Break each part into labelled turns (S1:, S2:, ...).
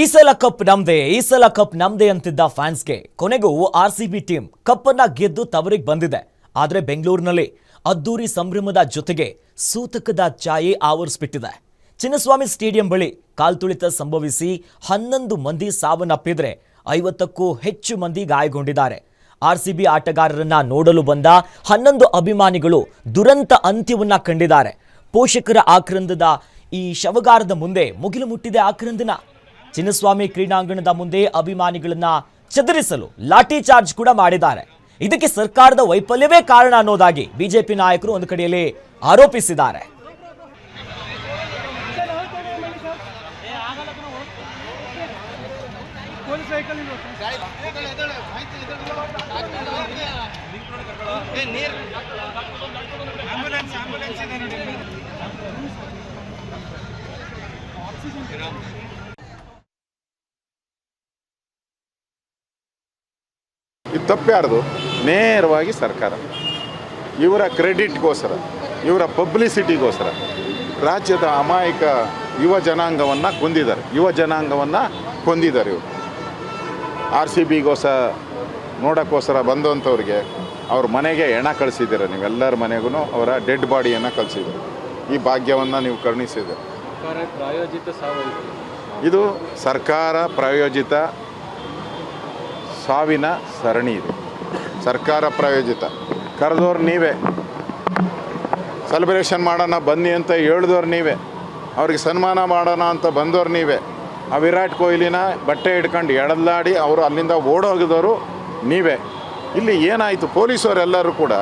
S1: ಈ ಸಲ ಕಪ್ ನಮ್ದೇ, ಈ ಸಲ ಕಪ್ ನಮ್ದೇ ಅಂತಿದ್ದ ಫ್ಯಾನ್ಸ್ಗೆ ಕೊನೆಗೂ ಆರ್ ಸಿ ಬಿ ಟೀಮ್ ಕಪ್ಪನ್ನ ಗೆದ್ದು ತವರಿಗೆ ಬಂದಿದೆ. ಆದ್ರೆ ಬೆಂಗಳೂರಿನಲ್ಲಿ ಅದ್ದೂರಿ ಸಂಭ್ರಮದ ಜೊತೆಗೆ ಸೂತಕದ ಛಾಯೆ ಆವರಿಸ್ಬಿಟ್ಟಿದೆ. ಚಿನ್ನಸ್ವಾಮಿ ಸ್ಟೇಡಿಯಂ ಬಳಿ ಕಾಲ್ತುಳಿತ ಸಂಭವಿಸಿ ಹನ್ನೊಂದು ಮಂದಿ ಸಾವನ್ನಪ್ಪಿದ್ರೆ ಐವತ್ತಕ್ಕೂ ಹೆಚ್ಚು ಮಂದಿ ಗಾಯಗೊಂಡಿದ್ದಾರೆ. ಬಿ ಆಟಗಾರರನ್ನ ನೋಡಲು ಬಂದ ಹನ್ನೊಂದು ಅಭಿಮಾನಿಗಳು ದುರಂತ ಅಂತ್ಯವನ್ನ ಕಂಡಿದ್ದಾರೆ. ಪೋಷಕರ ಆಕ್ರಂದದ ಈ ಶವಗಾರದ ಮುಂದೆ ಮುಗಿಲು ಮುಟ್ಟಿದೆ ಆಕ್ರಂದನ. ಚಿನ್ನಸ್ವಾಮಿ ಕ್ರೀಡಾಂಗಣದ ಮುಂದೆ ಅಭಿಮಾನಿಗಳನ್ನ ಚದುರಿಸಲು ಲಾಠಿ ಚಾರ್ಜ್ ಕೂಡ ಮಾಡಿದ್ದಾರೆ. ಇದಕ್ಕೆ ಸರ್ಕಾರದ ವೈಫಲ್ಯವೇ ಕಾರಣ ಅನ್ನೋದಾಗಿ ಬಿಜೆಪಿ ನಾಯಕರು ಒಂದು ಕಡೆಯಲ್ಲಿ ಆರೋಪಿಸಿದ್ದಾರೆ.
S2: ತಪ್ಪ್ಯಾರ್ದು? ನೇರವಾಗಿ ಸರ್ಕಾರ. ಇವರ ಕ್ರೆಡಿಟ್ಗೋಸ್ಕರ ಇವರ ಪಬ್ಲಿಸಿಟಿಗೋಸ್ಕರ ರಾಜ್ಯದ ಅಮಾಯಕ ಯುವ ಜನಾಂಗವನ್ನು ಕೊಂದಿದ್ದಾರೆ. ಯುವ ಜನಾಂಗವನ್ನು ಕೊಂದಿದ್ದಾರೆ ಇವರು. ಆರ್ ಸಿ ಬಿಗೋಸ್ಕರ ನೋಡೋಕ್ಕೋಸ್ಕರ ಬಂದಂಥವ್ರಿಗೆ ಅವ್ರ ಮನೆಗೆ ಹೆಣ ಕಳಿಸಿದ್ದೀರ ನೀವೆಲ್ಲರ ಮನೆಗೂ ಅವರ ಡೆಡ್ ಬಾಡಿಯನ್ನು ಕಳಿಸಿದ್ದೀರ. ಈ ಭಾಗ್ಯವನ್ನು ನೀವು ಕರುಣಿಸಿದ್ದೀರ.
S3: ಇದು
S2: ಸರ್ಕಾರ ಪ್ರಾಯೋಜಿತ ಸಾವಿನ ಸರಣಿ ಇದು. ಸರ್ಕಾರ ಪ್ರಾಯೋಜಿತ. ಕರೆದವ್ರು ನೀವೇ. ಸೆಲೆಬ್ರೇಷನ್ ಮಾಡೋಣ, ಬನ್ನಿ ಅಂತ ಹೇಳಿದವ್ರು ನೀವೇ. ಅವ್ರಿಗೆ ಸನ್ಮಾನ ಮಾಡೋಣ ಅಂತ ಬಂದವ್ರು ನೀವೇ. ಆ ವಿರಾಟ್ ಕೊಹ್ಲಿನ ಬಟ್ಟೆ ಹಿಡ್ಕೊಂಡು ಎಳೆದಾಡಿ ಅವರು ಅಲ್ಲಿಂದ ಓಡೋಗಿದವರು ನೀವೇ. ಇಲ್ಲಿ ಏನಾಯಿತು? ಪೊಲೀಸವರೆಲ್ಲರೂ ಕೂಡ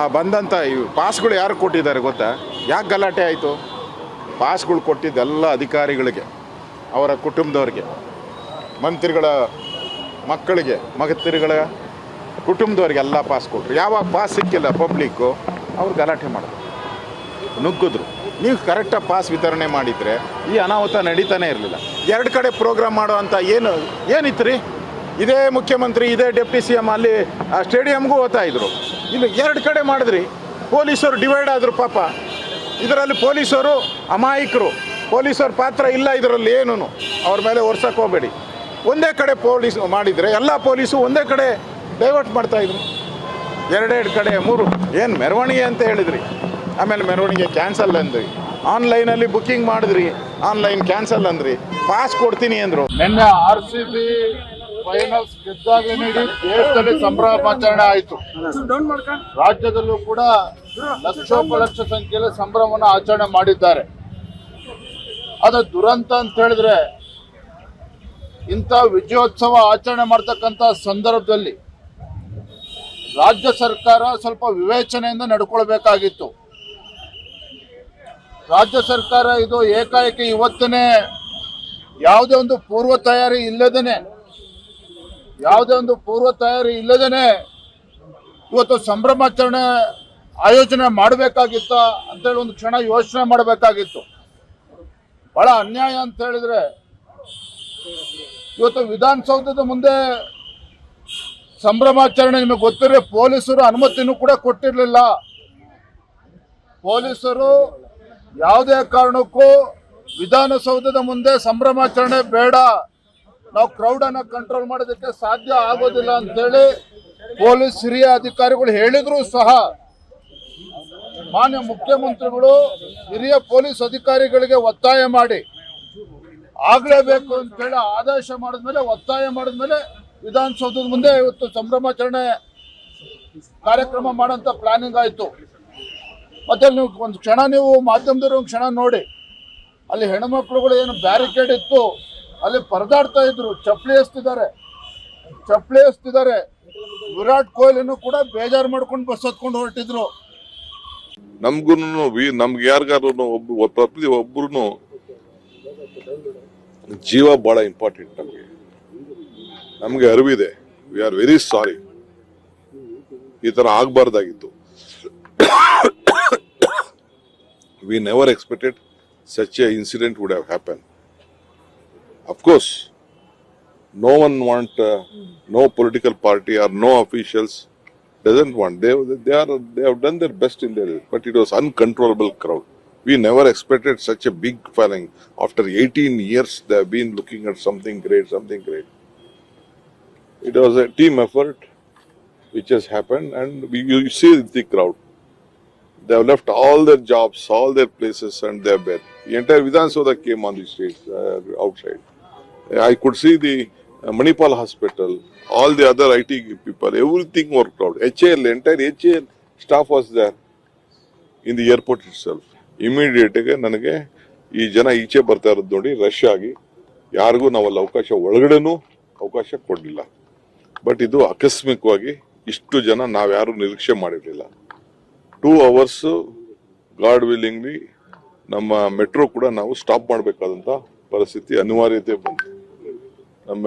S2: ಆ ಬಂದಂಥ ಪಾಸ್ಗಳು ಯಾರು ಕೊಟ್ಟಿದ್ದಾರೆ ಗೊತ್ತಾ? ಯಾಕೆ ಗಲಾಟೆ ಆಯಿತು? ಪಾಸ್ಗಳು ಕೊಟ್ಟಿದ್ದೆಲ್ಲ ಅಧಿಕಾರಿಗಳಿಗೆ, ಅವರ ಕುಟುಂಬದವ್ರಿಗೆ, ಮಂತ್ರಿಗಳ ಮಕ್ಕಳಿಗೆ ಮಗತಿರುಗಳ ಕುಟುಂಬದವ್ರಿಗೆ ಎಲ್ಲ ಪಾಸ್ ಕೊಟ್ಟರು ಯಾವಾಗ ಪಾಸ್ ಸಿಕ್ಕಿಲ್ಲ ಪಬ್ಲಿಕ್ಕು ಅವ್ರು ಗಲಾಟೆ ಮಾಡಿದ್ರು ನುಗ್ಗಿದ್ರು. ನೀವು ಕರೆಕ್ಟಾಗಿ ಪಾಸ್ ವಿತರಣೆ ಮಾಡಿದರೆ ಈ ಅನಾಹುತ ನಡೀತಾನೆ ಇರಲಿಲ್ಲ. ಎರಡು ಕಡೆ ಪ್ರೋಗ್ರಾಮ್ ಮಾಡೋ ಅಂತ ಏನು ಏನಿತ್ತು ರೀ ಇದೇ ಮುಖ್ಯಮಂತ್ರಿ, ಇದೇ ಡೆಪ್ಟಿ ಸಿ ಎಂ ಅಲ್ಲಿ ಸ್ಟೇಡಿಯಮ್ಗೂ ಹೋಗ್ತಾ ಇದ್ರು. ಇಲ್ಲಿ ಎರಡು ಕಡೆ ಮಾಡಿದ್ರಿ. ಪೊಲೀಸರು ಡಿವೈಡ್ ಆದರು ಪಾಪ. ಇದರಲ್ಲಿ ಪೊಲೀಸರು ಅಮಾಯಕರು. ಪೊಲೀಸರ ಪಾತ್ರ ಇಲ್ಲ ಇದರಲ್ಲಿ ಏನೂ ಅವ್ರ ಮೇಲೆ ಹೋಗಬೇಡಿ. ಒಂದೇ ಕಡೆ ಪೊಲೀಸ್ ಮಾಡಿದರೆ ಎಲ್ಲ ಪೊಲೀಸು ಒಂದೇ ಕಡೆ ಡೈವರ್ಟ್ ಮಾಡ್ತಾಯಿದ್ರು ಎರಡೆರಡು ಕಡೆ, ಮೂರು. ಏನು ಮೆರವಣಿಗೆ ಅಂತ ಹೇಳಿದ್ರಿ. ಆಮೇಲೆ ಮೆರವಣಿಗೆ ಕ್ಯಾನ್ಸಲ್ ಅಂದ್ರಿ. ಆನ್ಲೈನಲ್ಲಿ ಬುಕ್ಕಿಂಗ್ ಮಾಡಿದ್ರಿ. ಆನ್ಲೈನ್ ಕ್ಯಾನ್ಸಲ್ ಅಂದ್ರಿ. ಪಾಸ್ ಕೊಡ್ತೀನಿ ಅಂದರು.
S4: ನಿನ್ನೆ ಆರ್ ಸಿ ಬಿ ಫೈನಲ್ಸ್ ಗೆದ್ದಾಗ ನೀಡಿ ದೇಶದಲ್ಲಿ ಸಂಭ್ರಮಾಚರಣೆ ಆಯಿತು. ರಾಜ್ಯದಲ್ಲೂ ಕೂಡ ಲಕ್ಷೋಪಲಕ್ಷ ಸಂಖ್ಯೆಯಲ್ಲಿ ಸಂಭ್ರಮವನ್ನು ಆಚರಣೆ ಮಾಡಿದ್ದಾರೆ. ಅದು ದುರಂತ ಅಂತ ಹೇಳಿದ್ರೆ ಇಂಥ ವಿಜಯೋತ್ಸವ ಆಚರಣೆ ಮಾಡ್ತಕ್ಕಂಥ ಸಂದರ್ಭದಲ್ಲಿ ರಾಜ್ಯ ಸರ್ಕಾರ ಸ್ವಲ್ಪ ವಿವೇಚನೆಯಿಂದ ನಡ್ಕೊಳ್ಬೇಕಾಗಿತ್ತು. ರಾಜ್ಯ ಸರ್ಕಾರ ಇದು ಏಕಾಏಕಿ ಇವತ್ತನೇ ಯಾವುದೇ ಒಂದು ಪೂರ್ವ ತಯಾರಿ ಇಲ್ಲದೇನೆ, ಯಾವುದೇ ಒಂದು ಪೂರ್ವ ತಯಾರಿ ಇಲ್ಲದೇನೆ ಇವತ್ತು ಸಂಭ್ರಮಾಚರಣೆ ಆಯೋಜನೆ ಮಾಡಬೇಕಾಗಿತ್ತ ಅಂತೇಳಿ ಒಂದು ಕ್ಷಣ ಯೋಚನೆ ಮಾಡಬೇಕಾಗಿತ್ತು. ಬಹಳ ಅನ್ಯಾಯ ಅಂತ ಹೇಳಿದ್ರೆ ಇವತ್ತು ವಿಧಾನಸೌಧದ ಮುಂದೆ ಸಂಭ್ರಮಾಚರಣೆ, ನಿಮಗೆ ಗೊತ್ತಿರೋ ಪೊಲೀಸರು ಅನುಮತಿನೂ ಕೂಡ ಕೊಟ್ಟಿರಲಿಲ್ಲ. ಪೊಲೀಸರು ಯಾವುದೇ ಕಾರಣಕ್ಕೂ ವಿಧಾನಸೌಧದ ಮುಂದೆ ಸಂಭ್ರಮಾಚರಣೆ ಬೇಡ. ನಾವು ಕ್ರೌಡನ್ನು ಕಂಟ್ರೋಲ್ ಮಾಡೋದಕ್ಕೆ ಸಾಧ್ಯ ಆಗೋದಿಲ್ಲ ಅಂತೇಳಿ ಪೊಲೀಸ್ ಹಿರಿಯ ಅಧಿಕಾರಿಗಳು ಹೇಳಿದರೂ ಸಹ ಮಾನ್ಯ ಮುಖ್ಯಮಂತ್ರಿಗಳು ಹಿರಿಯ ಪೊಲೀಸ್ ಅಧಿಕಾರಿಗಳಿಗೆ ಒತ್ತಾಯ ಮಾಡಿ ಆಗ್ಲೇಬೇಕು ಅಂತೇಳಿ ಆದೇಶ ಮಾಡಿದ್ಮೇಲೆ, ಒತ್ತಾಯ ಮಾಡಿದ್ಮೇಲೆ ವಿಧಾನಸೌಧದ ಮುಂದೆ ಇವತ್ತು ಸಂಭ್ರಮಾಚರಣೆ ಕಾರ್ಯಕ್ರಮ ಮಾಡೋಂಥ ಪ್ಲಾನಿಂಗ್ ಆಯಿತು. ಮತ್ತೆ ನೀವು ಒಂದು ಕ್ಷಣ ನೀವು ಮಾಧ್ಯಮದವ್ರು ಒಂದು ಕ್ಷಣ ನೋಡಿ. ಅಲ್ಲಿ ಹೆಣ್ಮಕ್ಳುಗಳು ಏನು ಬ್ಯಾರಿಕೇಡ್ ಇತ್ತು, ಅಲ್ಲಿ ಪರದಾಡ್ತಾ ಇದ್ರು, ಚಪ್ಪಲಿ ಎಸ್ತಿದ್ದಾರೆ. ಚಪ್ಪಲಿ ಎಸ್ತಿದ್ದಾರೆ. ವಿರಾಟ್ ಕೊಹ್ಲಿನೂ ಕೂಡ ಬೇಜಾರು ಮಾಡ್ಕೊಂಡು ಬಸ್ ಹತ್ಕೊಂಡು ಹೊರಟಿದ್ರು.
S5: ನಮ್ಗೂ ನಮ್ಗೆ ಯಾರಿಗಾರು ಒಬ್ಬ ಒಬ್ರು ಜೀವ ಬಹಳ ಇಂಪಾರ್ಟೆಂಟ್ ನಮಗೆ. ನಮಗೆ ಅರಿವಿದೆ. ವಿ ಆರ್ ವೆರಿ ಸಾರಿ ಈ ತರ ಆಗಬಾರ್ದಾಗಿತ್ತು. We never expected such a incident would have happen of course no one want no political party or no officials doesn't want they are they have done their best in there but it was uncontrollable crowd We never expected such a big following. After 18 years, they have been looking at something great, something great. It was a team effort which has happened, and we, you see the crowd. They have left all their jobs, all their places, and are there. The entire Vidhan Soda came on the streets uh, outside. I could see the uh, Manipal hospital, all the other IT people, everything worked out. HAL, entire HAL staff was there in the airport itself. Immediate ಗೆ ನನಗೆ ಈ ಜನ ಈಚೆ ಬರ್ತಾ ಇರೋದು ನೋಡಿ rush ಆಗಿ ಯಾರಿಗೂ ನಾವಲ್ಲಿ ಅವಕಾಶ ಒಳಗಡೆನೂ ಅವಕಾಶ ಕೊಡಲಿಲ್ಲ. ಬಟ್ ಇದು ಆಕಸ್ಮಿಕವಾಗಿ ಇಷ್ಟು ಜನ ನಾವ್ಯಾರು ನಿರೀಕ್ಷೆ ಮಾಡಿರಲಿಲ್ಲ. ಟೂ ಅವರ್ಸ್ ಗಾಡ್ ವಿಲ್ಲಿಂಗ್ಲಿ ನಮ್ಮ ಮೆಟ್ರೋ ಕೂಡ ನಾವು ಸ್ಟಾಪ್ ಮಾಡಬೇಕಾದಂತ ಪರಿಸ್ಥಿತಿ ಅನಿವಾರ್ಯತೆ ಬಂತು. ನಮ್ಮ